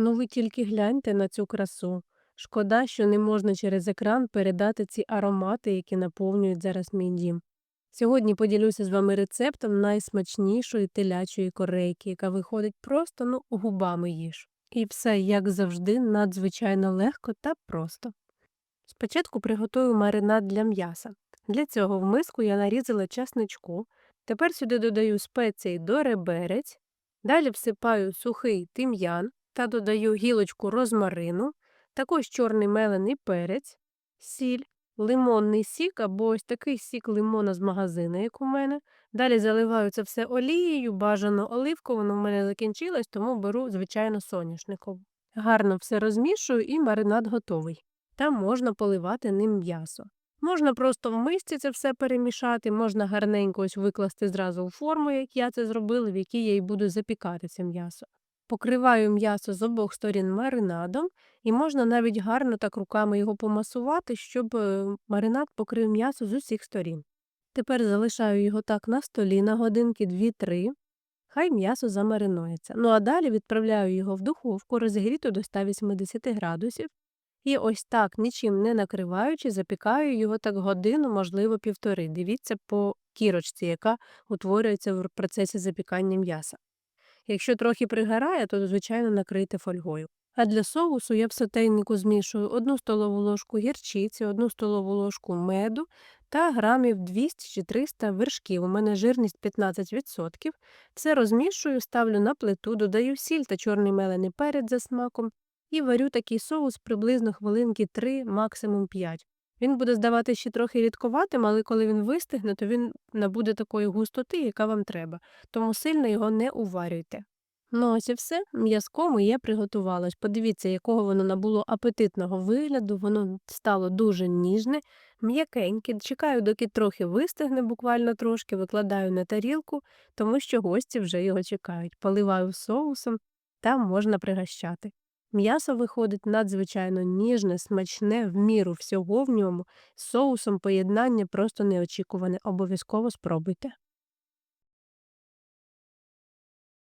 Ну ви тільки гляньте на цю красу. Шкода, що не можна через екран передати ці аромати, які наповнюють зараз мій дім. Сьогодні поділюся з вами рецептом найсмачнішої телячої корейки, яка виходить просто ну, губами їж. І все, як завжди, надзвичайно легко та просто. Спочатку приготую маринад для м'яса. Для цього в миску я нарізала часничку. Тепер сюди додаю спеції до реберець, далі всипаю сухий тим'ян та додаю гілочку розмарину, також чорний мелений перець, сіль, лимонний сік або ось такий сік лимона з магазину, як у мене. Далі заливаю це все олією, бажано оливково, воно в мене закінчилось, тому беру, звичайно, соняшникову. Гарно все розмішую і маринад готовий. Та можна поливати ним м'ясо. Можна просто в мисці це все перемішати, можна гарненько ось викласти зразу у форму, як я це зробила, в якій я і буду запікати це м'ясо. Покриваю м'ясо з обох сторін маринадом, і можна навіть гарно так руками його помасувати, щоб е, маринад покрив м'ясо з усіх сторін. Тепер залишаю його так на столі на годинки 2-3, хай м'ясо замаринується. Ну а далі відправляю його в духовку, розігріту до 180 градусів, і ось так, нічим не накриваючи, запікаю його так годину, можливо, півтори. Дивіться по кірочці, яка утворюється в процесі запікання м'яса. Якщо трохи пригорає, то, звичайно, накрийте фольгою. А для соусу я в сотейнику змішую 1 столову ложку гірчиці, 1 столову ложку меду та грамів 200 чи 300 вершків. У мене жирність 15%. Все розмішую, ставлю на плиту, додаю сіль та чорний мелений перець за смаком і варю такий соус приблизно хвилинки 3, максимум 5. Він буде здавати ще трохи рідковатим, але коли він вистигне, то він набуде такої густоти, яка вам треба, тому сильно його не уварюйте. Ну ось і все, м'язко моє приготувалось. Подивіться, якого воно набуло апетитного вигляду, воно стало дуже ніжне, м'якеньке. Чекаю, доки трохи вистигне, буквально трошки, викладаю на тарілку, тому що гості вже його чекають. Поливаю соусом та можна пригощати. М'ясо виходить надзвичайно ніжне, смачне, в міру всього в ньому, з соусом поєднання просто неочікуване. Обов'язково спробуйте.